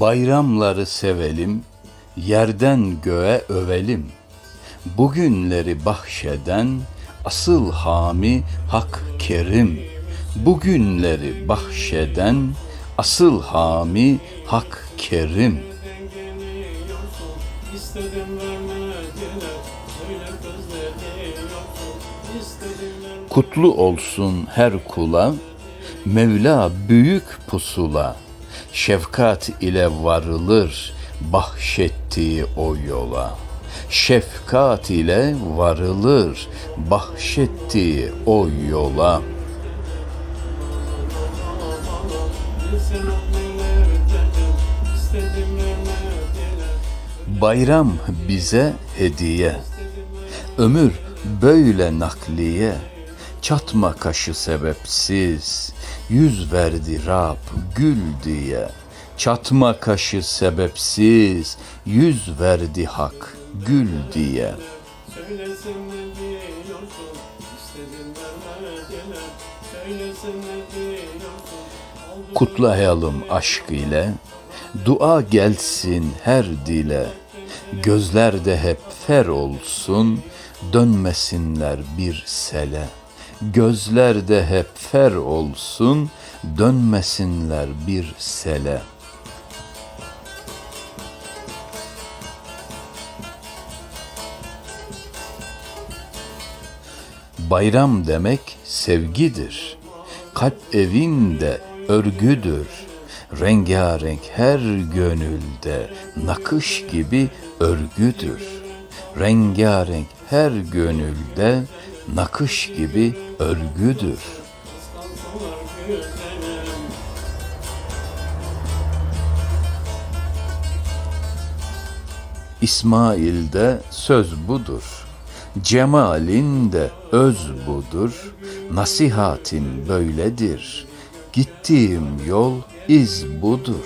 Bayramları sevelim, yerden göğe övelim. Bugünleri bahşeden asıl hami Hak Kerim. Bugünleri bahşeden asıl hami Hak Kerim. Kutlu olsun her kula, Mevla büyük pusula, şefkat ile varılır bahşettiği o yola. Şefkat ile varılır bahşettiği o yola. Bayram bize hediye, ömür böyle nakliye. Çatma kaşı sebepsiz, yüz verdi Rab gül diye. Çatma kaşı sebepsiz, yüz verdi hak gül diye. Söylesin ne diyorsun İstedim vermediler Söylesin ne diyorsun Aldı Kutlayalım aşk ile, dua gelsin her dile. Gözlerde hep fer olsun, dönmesinler bir sele. Gözlerde hep fer olsun, dönmesinler bir sele. Bayram demek sevgidir. Kalp evinde örgüdür. Rengarenk her gönülde nakış gibi örgüdür. Rengarenk her gönülde nakış gibi örgüdür. İsmail'de söz budur. Cemal'in de öz budur. Nasihatin böyledir. Gittiğim yol iz budur.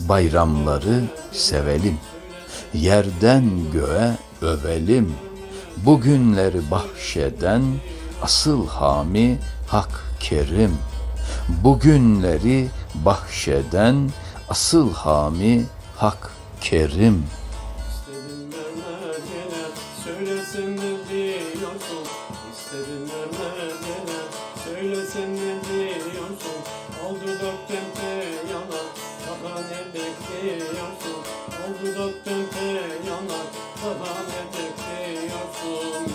Bayramları sevelim. Yerden göğe övelim. Bugünleri bahşeden asıl hami Hak Kerim. Bugünleri bahşeden asıl hami Hak Kerim. İstedim vermediler Söylesin ne diyorsun İstedim vermediler Söylesin ne diyorsun Al dudaktan te yanar Daha ne bekliyorsun Al dudaktan te yanar Daha ne people.